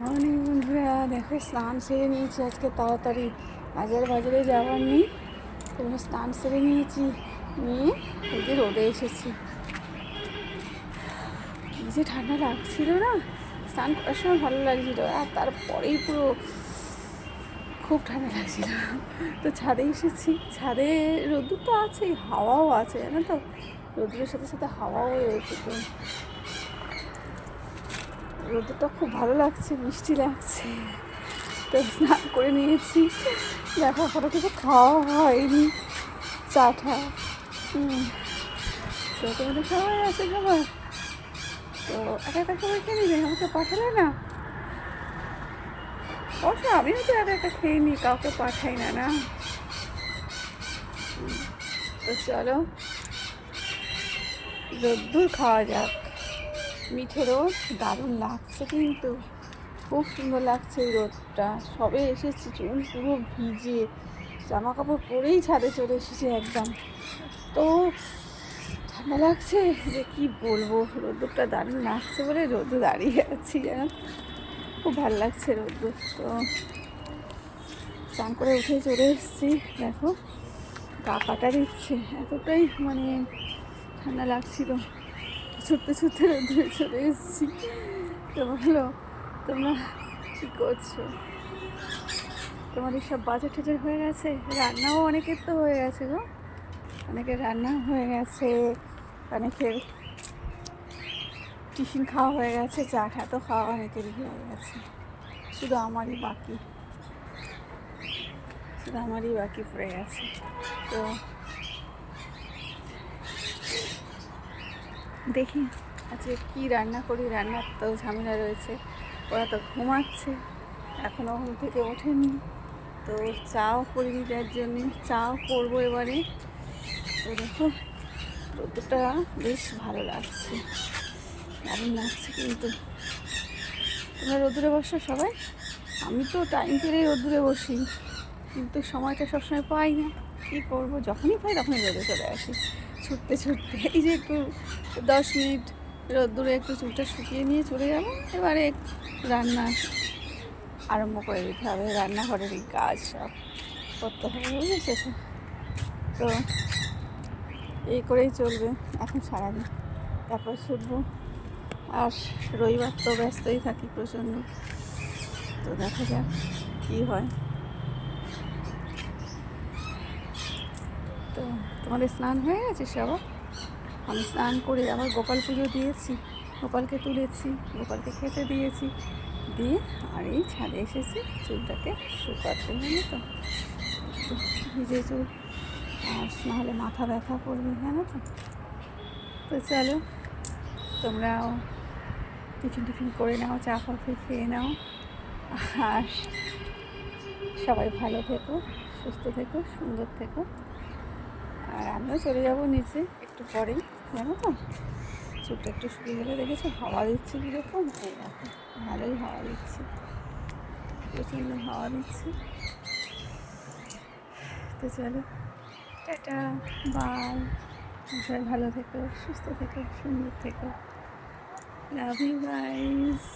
অনেক বন্ধুরা। দেখো, স্নান সেরে নিয়েছি। আজকে তাড়াতাড়ি বাজার বাজারে যাওয়ার নেই। তোমরা স্নান সেরে নিয়েছি। নিয়ে এই যে রোদে এসেছি। কী যে ঠান্ডা লাগছিল না? স্নান করার সময় ভালো লাগছিল। আর তারপরেই পুরো খুব ঠান্ডা লাগছিল। তো ছাদে এসেছি। ছাদে রোদ্দুর তো আছেই, হাওয়াও আছে, জানো তো? রোদ্দুরের সাথে সাথে হাওয়াও রয়েছে তো। রোদটা খুব ভালো লাগছে, মিষ্টি লাগছে। তো স্নান করে নিয়েছি। দেখো, এখনও কিছু খাওয়া হয়নি। চা টা হুম। তো তোমাদের সবাই আছে খাবার? তো একা একা সবাই খেয়ে নিবে, আমাকে পাঠালে না। অবশ্য আমিও তো একা একা খেয়ে নিই, কাউকে পাঠাই না না? তো চলো, রোদ্দুর খাওয়া যাক। মিঠে রোদ, দারুণ লাগছে কিন্তু। খুব সুন্দর লাগছে এই রোদটা। সবে এসেছি চুল পুরো ভিজে। জামা কাপড় পরেই ছাদে চলে এসেছি একদম। তো ঠান্ডা লাগছে? যে কি বলব? রোদ্দুরটা দারুণ লাগছে বলে রোদে দাঁড়িয়ে আছি জানো খুব ভালো লাগছে রোদ্দুর। তো চান করে উঠে চলে এসেছি। দেখো, গা দিচ্ছে। এতটাই মানে ঠান্ডা লাগছিল। ছুটতে ছুটতে রোদ্দুরে চলে এসেছি। তো বলো, তোমরা কী করছ? তোমাদের সব বাজার টাজার হয়ে গেছে? রান্নাও অনেকের তো হয়ে গেছে গো। অনেকের রান্না হয়ে গেছে, অনেকের টিফিন খাওয়া হয়ে গেছে, চা টা তো খাওয়া অনেকেরই হয়ে গেছে। শুধু আমারই বাকি। শুধু আমারই বাকি পড়ে গেছে। তো দেখি। আজকে কি রান্না করি, রান্নার তো ঝামেলা রয়েছে। ওরা তো ঘুমাচ্ছে। এখনও ঘুম থেকে ওঠেনি। তো চাও করিনি তার জন্যে। চাও করব এবারে। তো দেখো রোদটা বেশ ভালো লাগছে। দারুণ লাগছে কিন্তু। তোমরা রোদুরে বসো সবাই। আমি তো টাইম পেলেই রোদুরে বসি। কিন্তু সময়টা সবসময় পাই না। কী করব? যখনই পাই তখনই রোদে চলে আসি। ছুটতে ছুটতে। এই যে একটু দশ মিনিট রোদ্দুরে একটু চুলটা শুকিয়ে নিয়ে চলে যাব। এবারে রান্না আরম্ভ করে দিতে হবে। রান্নাঘরের এই কাজ সব করতে হবে, বুঝেছ? তো এই করেই চলবে এখন সারাদিন। তারপর ছুটবো আর রবিবার তো ব্যস্তই থাকি প্রচণ্ড। তো দেখা যাক কী হয় তো তোমাদের স্নান হয়ে গেছে সবার আমি স্নান করে আবার গোপাল পুজো দিয়েছি, গোপালকে তুলেছি, গোপালকে খেতে দিয়েছি। দিয়ে আর এই ছাদে এসেছি, চুলটাকে শুকাতে জানো তো ভিজে চুল। আর নাহলে মাথা ব্যথা করবে, জানো তো। তো চলো, তোমরাও টিফিন টিফিন করে নাও, চা কফি খেয়ে নাও। আর সবাই ভালো থেকো, সুস্থ থেকো, সুন্দর থেকো। আর আমিও চলে যাব নিচে একটু পরেই। জানো তো? চুলটা একটু শুকিয়ে গেলে দেখেছ? হাওয়া দিচ্ছে কীরকম? ভালোই হাওয়া দিচ্ছে। প্রচণ্ড হাওয়া দিচ্ছে। তো চলো, টাটা, বাই। সবাই ভালো থেকো, সুস্থ থেকো, সুন্দর থেকো। Love you guys